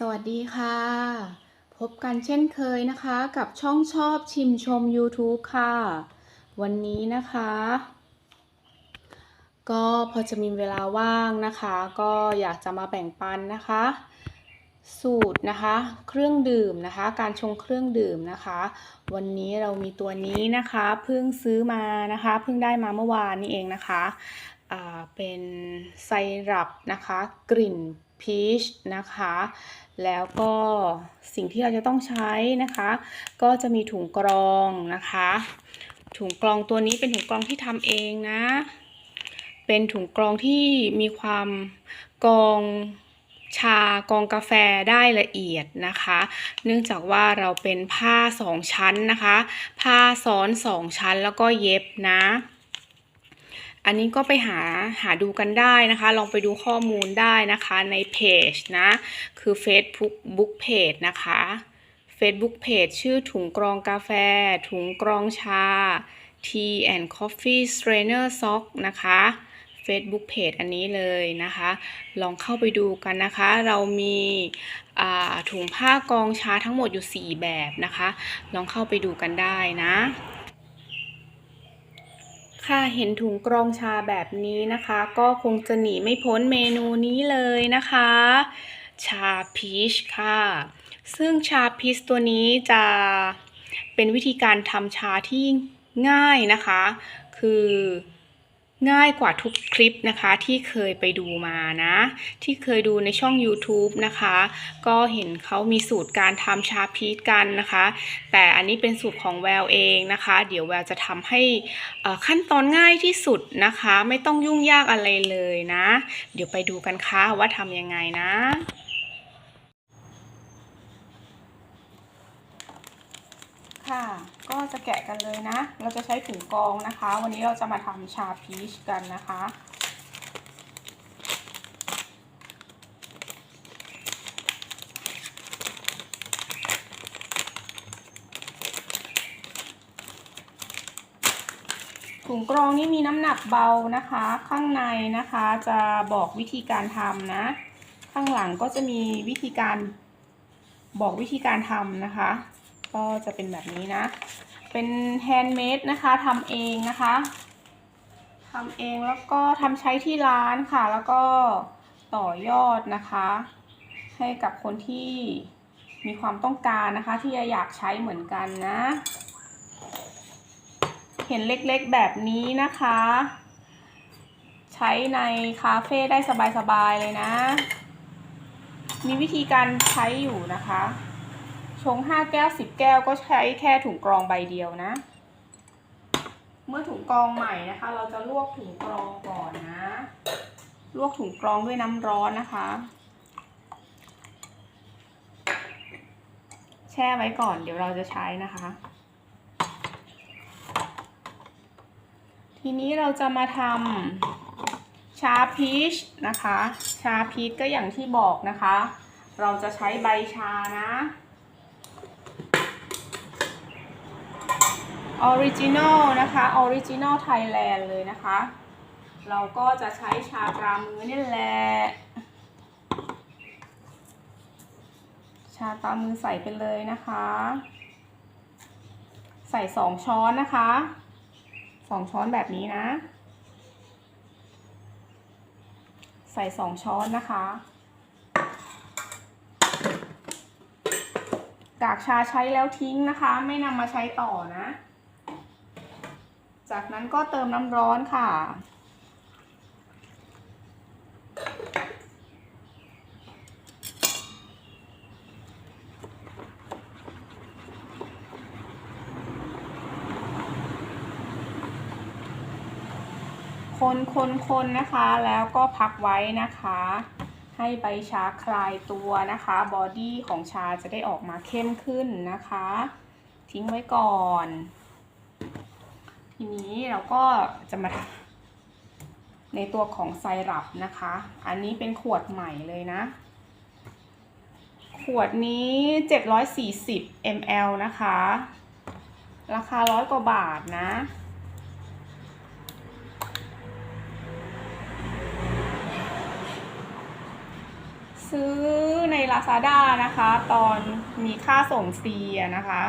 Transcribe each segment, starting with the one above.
สวัสดีค่ะ พบกันเช่นเคยนะคะกับช่องชอบชิมชม YouTube ค่ะ วันนี้นะคะ ก็พอจะมีเวลาว่างนะคะ ก็อยากจะมาแบ่งปันนะคะ สูตรนะคะ เครื่องดื่มนะคะ การชงเครื่องดื่มนะคะ วันนี้เรามีตัวนี้นะคะเพิ่งซื้อมานะคะเพิ่งได้มาเมื่อวานนี้เองนะคะเป็นไซรัปนะคะ กลิ่น พีชนะคะ แล้วก็สิ่งที่เราจะต้องใช้นะคะ ก็จะมีถุงกรองนะคะ ถุงกรองตัวนี้เป็นถุงกรองที่ทำเองนะ เป็นถุงกรองที่มีความกรองชากรองกาแฟได้ละเอียดนะคะ เนื่องจากว่าเราเป็นผ้าสองชั้นนะคะ ผ้าซ้อนสองชั้นแล้วก็เย็บนะ อันนี้ก็ไปหาหาดูกันได้นะคะ ลองไปดูข้อมูลได้นะคะในเพจนะ คือ Facebook Book Page นะคะ Facebook Page ชื่อถุงกรองกาแฟ ถุงกรองชา Tea and Coffee Strainer Sock นะคะ Facebook Page อันนี้เลยนะคะ ลองเข้าไปดูกันนะคะ เรามีถุงผ้ากรองชาทั้งหมดอยู่ 4 แบบนะคะ ลองเข้าไปดูกันได้นะ ค่ะเห็นถุงกรองชาแบบนี้นะคะ ก็คงจะหนีไม่พ้นเมนูนี้เลยนะคะ ชาพีชค่ะ ซึ่งชาพีชตัวนี้จะเป็นวิธีการทำชาที่ง่ายนะคะ คือ ง่ายกว่าทุกคลิปนะคะที่เคยไปดูมานะ ที่เคยดูในช่อง YouTube นะคะ ก็เห็นเขามีสูตรการทำชาพีชกันนะคะ แต่อันนี้เป็นสูตรของแววเองนะคะ เดี๋ยวแววจะทำให้ขั้นตอนง่ายที่สุดนะคะ ไม่ต้องยุ่งยากอะไรเลยนะ เดี๋ยวไปดูกันค่ะว่าทำยังไงนะ ค่ะ ก็จะแกะกันเลยนะ เราจะใช้ถุงกองนะคะ วันนี้เราจะมาทำชาพีชกันนะคะ ถุงกรองนี่มีน้ำหนักเบานะคะ ข้างในนะคะจะบอกวิธีการทำนะ ข้างหลังก็จะมีวิธีการบอกวิธีการทำนะคะ ก็จะเป็นแบบนี้นะ เป็นแฮนด์เมดนะคะทำเองนะคะทำเองแล้วก็ทำใช้ที่ร้านค่ะ แล้วก็ต่อยอดนะคะ ให้กับคนที่มีความต้องการนะคะ ที่จะอยากใช้เหมือนกันนะ เห็นเล็กๆแบบนี้นะคะ ใช้ในคาเฟ่ได้สบายๆเลยนะ มีวิธีการใช้อยู่นะคะ ชง5แก้ว10 แก้วก็ใช้แค่ถุงกรองใบเดียวนะ เมื่อถุงกรองใหม่นะคะ เราจะลวกถุงกรองก่อนนะ ลวกถุงกรองด้วยน้ำร้อนนะคะ แช่ไว้ก่อนเดี๋ยวเราจะใช้นะคะ ทีนี้เราจะมาทำชาพีชนะคะ ชาพีชก็อย่างที่บอกนะคะ เราจะใช้ใบชานะ ออริจินอลนะคะออริจินอลไทยแลนด์เลยนะคะ เราก็จะใช้ชาตรามือนี่แหละชาตรามือใส่ไปเลยนะคะ ใส่สองช้อนนะคะสองช้อนแบบนี้นะ ใส่สองช้อนนะคะกากชาใช้แล้วทิ้งนะคะ ไม่นำมาใช้ต่อนะ จากนั้นก็เติมน้ำร้อนค่ะ คนคนคนนะคะแล้วก็พักไว้นะคะ ให้ใบชาคลายตัวนะคะ บอดี้ของชาจะได้ออกมาเข้มขึ้นนะคะ ทิ้งไว้ก่อน ทีนี้เราก็จะมาในตัวของไซรัปนะคะ อันนี้เป็นขวดใหม่เลยนะ ขวดนี้ 740 ml นะคะ ราคาร้อยกว่าบาทนะซื้อใน Lazada นะคะ ตอนมีค่าส่งฟรีอะนะคะ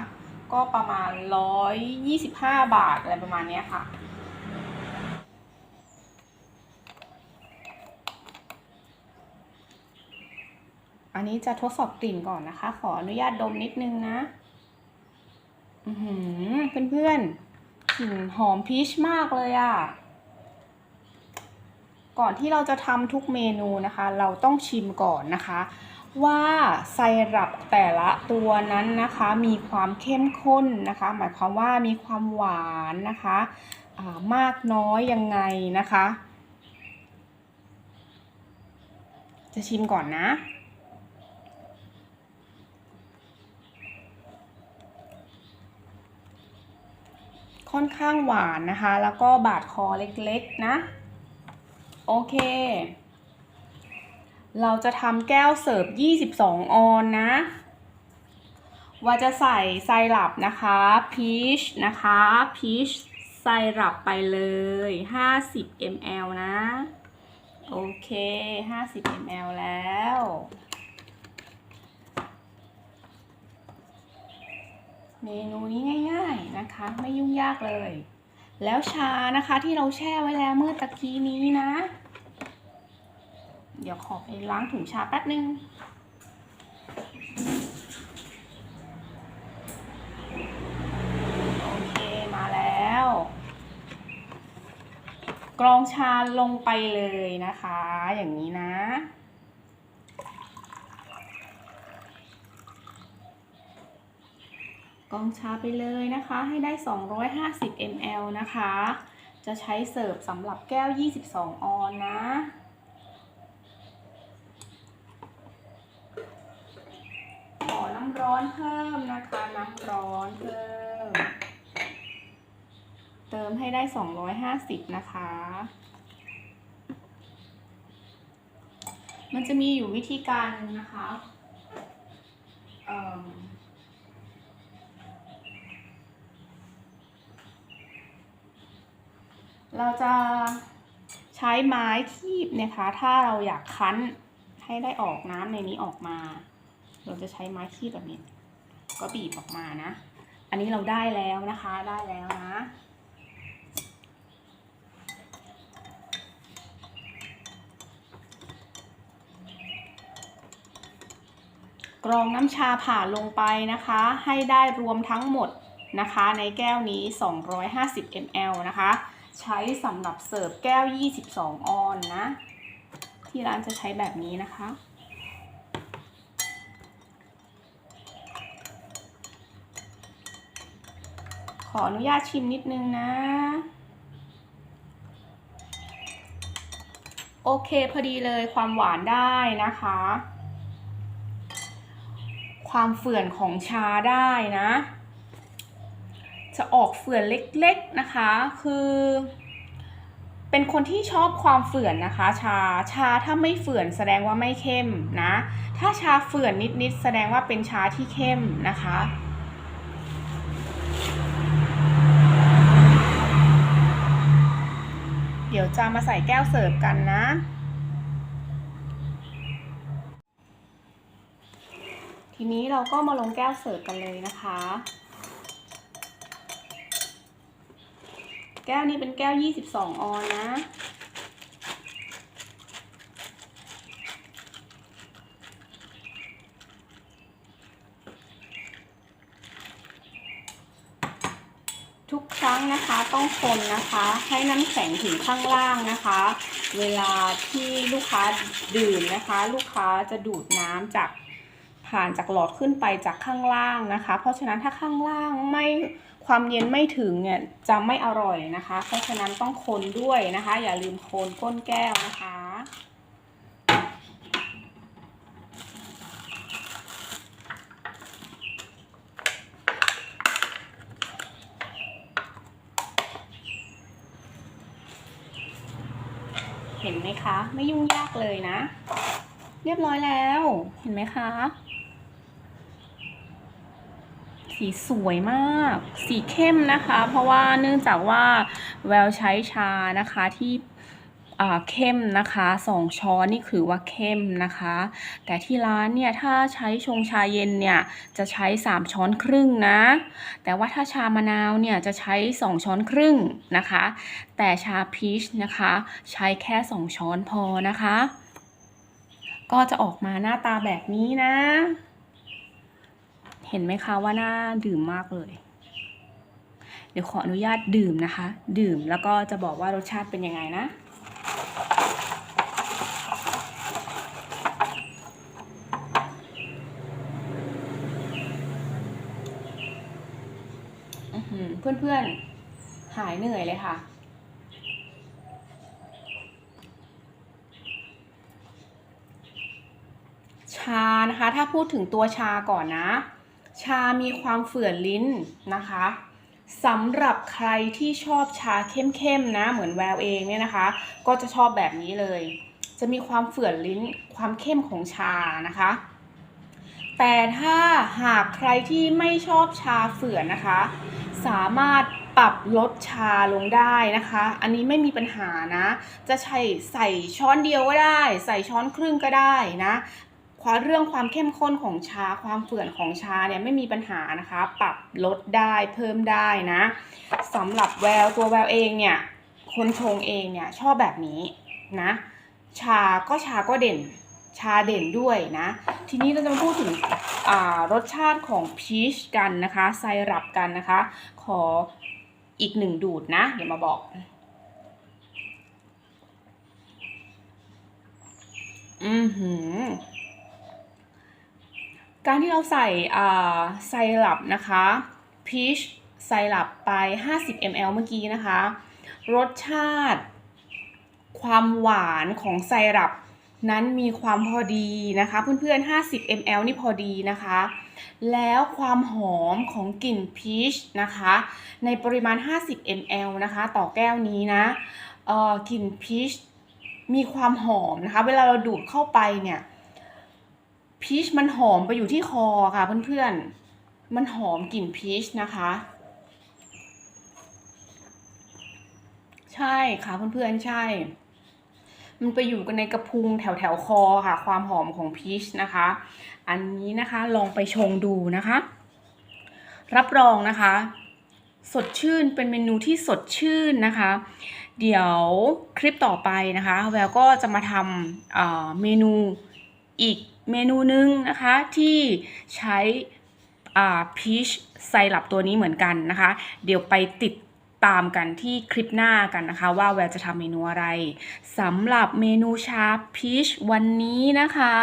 ก็ประมาณ 125 บาทอะไรประมาณนี้ค่ะ อันนี้จะทดสอบกลิ่นก่อนนะคะ ขออนุญาตดมนิดนึงนะ อือหือเพื่อนๆกลิ่นหอมพีชมากเลยอะ ก่อนที่เราจะทำทุกเมนูนะคะ เราต้องชิมก่อนนะคะ ว่าไซรัปแต่ละตัวนั้นนะคะมีความเข้มข้นนะคะ หมายความว่ามีความหวานนะคะามากน้อยยังไงนะคะ จะชิมก่อนนะค่อนข้างหวานนะคะ แล้วก็บาดคอเล็กๆนะ โอเค เราจะทำแก้วเสิร์ฟ 22 ออนนะ ว่าจะใส่ไซรัปนะคะพีชนะคะพีชไซรัปไปเลย 50 ml นะ โอเค 50 ml แล้วเมนูนี้ง่าย ๆนะคะ ไม่ยุ่งยากเลย แล้วชานะคะที่เราแช่ไว้แล้วเมื่อตะกี้นี้นะ เดี๋ยวขอไปล้างถุงชาแป๊บนึงโอเคมาแล้ว กรองชาลงไปเลยนะคะ อย่างนี้นะกรองชาไปเลยนะคะ ให้ได้ 250 ml นะคะ จะใช้เสิร์ฟสำหรับแก้ว 22 ออนนะ ขอน้ำ ร้อนเพิ่มนะคะ น้ำร้อนเพิ่ม เติมให้ได้ 250 นะคะ มันจะมีอยู่วิธีการนะคะเราจะใช้ไม้คีบนะคะ ถ้าเราอยากคั้นให้ได้ออกน้ำในนี้ออกมา เราจะใช้ไม้คีบแบบนี้ ก็บีบออกมานะ อันนี้เราได้แล้วนะคะ ได้แล้วนะ กรองน้ำชาผ่าลงไปนะคะ ให้ได้รวมทั้งหมดนะคะ ในแก้วนี้ 250 ml นะคะ ใช้สำหรับเสิร์ฟแก้ว 22 ออนนะ ที่ร้านจะใช้แบบนี้นะคะ ออนุญาตชิมนิดนึงนะ โอเคพอดีเลยความหวานได้นะคะ ความเฝื่อนของชาได้นะ จะออกเฝื่อนเล็กๆนะคะ คือ เป็นคนที่ชอบความเฝื่อนนะคะ ชาชาถ้าไม่เฝื่อนแสดงว่าไม่เข้มนะ ถ้าชาเฝื่อนนิดๆแสดงว่าเป็นชาที่เข้มนะคะ ดี๋ยวจะมาใส่แก้วเสิร์ฟกันนะ ทีนี้เราก็มาลงแก้วเสิร์ฟกันเลยนะคะ แก้วนี้เป็นแก้ว 22 ออนนะ ทุกครั้งนะคะ ต้องคนนะคะ ให้น้ำแข็งถึงข้างล่างนะคะ เวลาที่ลูกค้าดื่มนะคะ ลูกค้าจะดูดน้ำจากผ่านจากหลอดขึ้นไปจากข้างล่างนะคะ เพราะฉะนั้นถ้าข้างล่างไม่ความเย็นไม่ถึงเนี่ยจะไม่อร่อยนะคะ เพราะฉะนั้นต้องคนด้วยนะคะ อย่าลืมคนก้นแก้วนะคะ เห็นไหมคะ ไม่ยุ่งยากเลยนะ เรียบร้อยแล้ว เห็นไหมคะ สีสวยมาก สีเข้มนะคะ เพราะว่าเนื่องจากว่าแววใช้ชานะคะที่ เข้มนะคะสองช้อนนี่คือว่าเข้มนะคะ แต่ที่ร้านเนี่ยถ้าใช้ชงชาเย็นเนี่ยจะใช้ 3 ช้อนครึ่งนะ แต่ว่าถ้าชามะนาวเนี่ยจะใช้ 2 ช้อนครึ่งนะคะ แต่ชาพีชนะคะใช้แค่ 2 ช้อนพอนะคะ ก็จะออกมาหน้าตาแบบนี้นะ เห็นไหมคะว่าน่าดื่มมากเลยเดี๋ยวขออนุญาตดื่มนะคะ ดื่มแล้วก็จะบอกว่ารสชาติเป็นยังไงนะ เพื่อนๆ หายเหนื่อยเลยค่ะ ชานะคะ ถ้าพูดถึงตัวชาก่อนนะ ชามีความเฝื่อนลิ้นนะคะ สำหรับใครที่ชอบชาเข้มๆนะ เหมือนแววเองเนี่ยนะคะ ก็จะชอบแบบนี้เลย จะมีความเฝื่อนลิ้นความเข้มของชานะคะ แต่ถ้าหากใครที่ไม่ชอบชาเฝื่อนนะคะ สามารถปรับลดชาลงได้นะคะ อันนี้ไม่มีปัญหานะ จะใช้ใส่ช้อนเดียวก็ได้ ใส่ช้อนครึ่งก็ได้นะ ความเรื่องความเข้มข้นของชา ความเฝื่อนของชาเนี่ยไม่มีปัญหานะคะ ปรับลดได้เพิ่มได้นะสำหรับแววตัวแววเองเนี่ยคนชงเองเนี่ยชอบแบบนี้นะชาก็ชาก็เด่นชาเด่นด้วยนะ ทีนี้เราจะมาพูดถึงรสชาติของพีชกันนะคะไซรัปกันนะคะ ขออีกหนึ่งดูดนะ เดี๋ยวมาบอก อือหือ การที่เราใส่ไซรัปนะคะพีชไซรัปไป 50 ml เมื่อกี้นะคะ รสชาติ ความหวานของไซรัปนั้นมีความพอดีนะคะเพื่อนๆ 50 ml นี่พอดีนะคะ แล้วความหอมของกลิ่นพีชนะคะ ในปริมาณ 50 ml นะคะ ต่อแก้วนี้นะกลิ่นพีชมีความหอมนะคะ เวลาเราดูดเข้าไปเนี่ย พีชมันหอมไปอยู่ที่คอค่ะเพื่อนๆ มันหอมกลิ่นพีชนะคะ ใช่ค่ะเพื่อนๆ ใช่ มันไปอยู่กันในกระพุ้งแถวแถวๆคอค่ะ ความหอมของพีชนะคะ อันนี้นะคะลองไปชงดูนะคะ รับรองนะคะ สดชื่นเป็นเมนูที่สดชื่นนะคะ เดี๋ยวคลิปต่อไปนะคะ แววก็จะมาทำเมนูอีก เมนูหนึ่งนะคะที่ใช้อ่าพีชไซรัปตัวนี้เหมือนกันนะคะ เดี๋ยวไปติด ตามกันที่คลิปหน้ากันนะคะว่าแววจะทำเมนูอะไรสำหรับเมนูชาพีชวันนี้นะคะ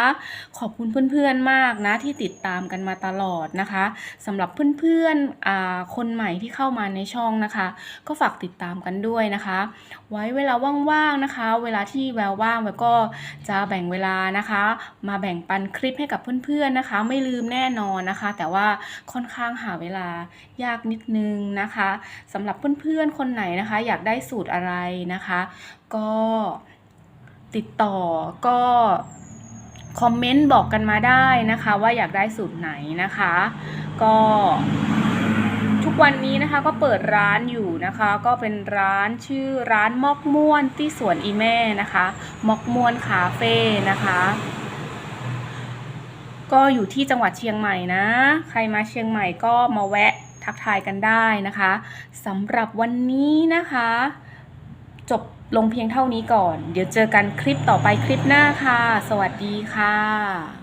ขอบคุณเพื่อนๆมากนะที่ติดตามกันมาตลอดนะคะสำหรับเพื่อนๆคนใหม่ที่เข้ามาในช่องนะคะ ก็ฝากติดตามกันด้วยนะคะ ไว้เวลาว่างๆนะคะ เวลาที่แววว่างแววก็จะแบ่งเวลานะคะ มาแบ่งปันคลิปให้กับเพื่อนๆนะคะ ไม่ลืมแน่นอนนะคะ แต่ว่าค่อนข้างหาเวลายากนิดนึงนะคะสำหรับเพื่อนพื่อนๆคนไหนนะคะ อยากได้สูตรอะไรนะคะ ก็ติดต่อก็คอมเมนต์บอกกันมาได้นะคะ ว่าอยากได้สูตรไหนนะคะ ก็ทุกวันนี้นะคะก็เปิดร้านอยู่นะคะ ก็เป็นร้านชื่อร้านมอกม่วนที่สวนอีแม่นะคะมอกม่วนคาเฟ่นะคะ ก็อยู่ที่จังหวัดเชียงใหม่นะ ใครมาเชียงใหม่ก็มาแวะ ทักทายกันได้นะคะสำหรับวันนี้นะคะ จบลงเพียงเท่านี้ก่อน เดี๋ยวเจอกันคลิปต่อไปคลิปหน้าค่ะ สวัสดีค่ะ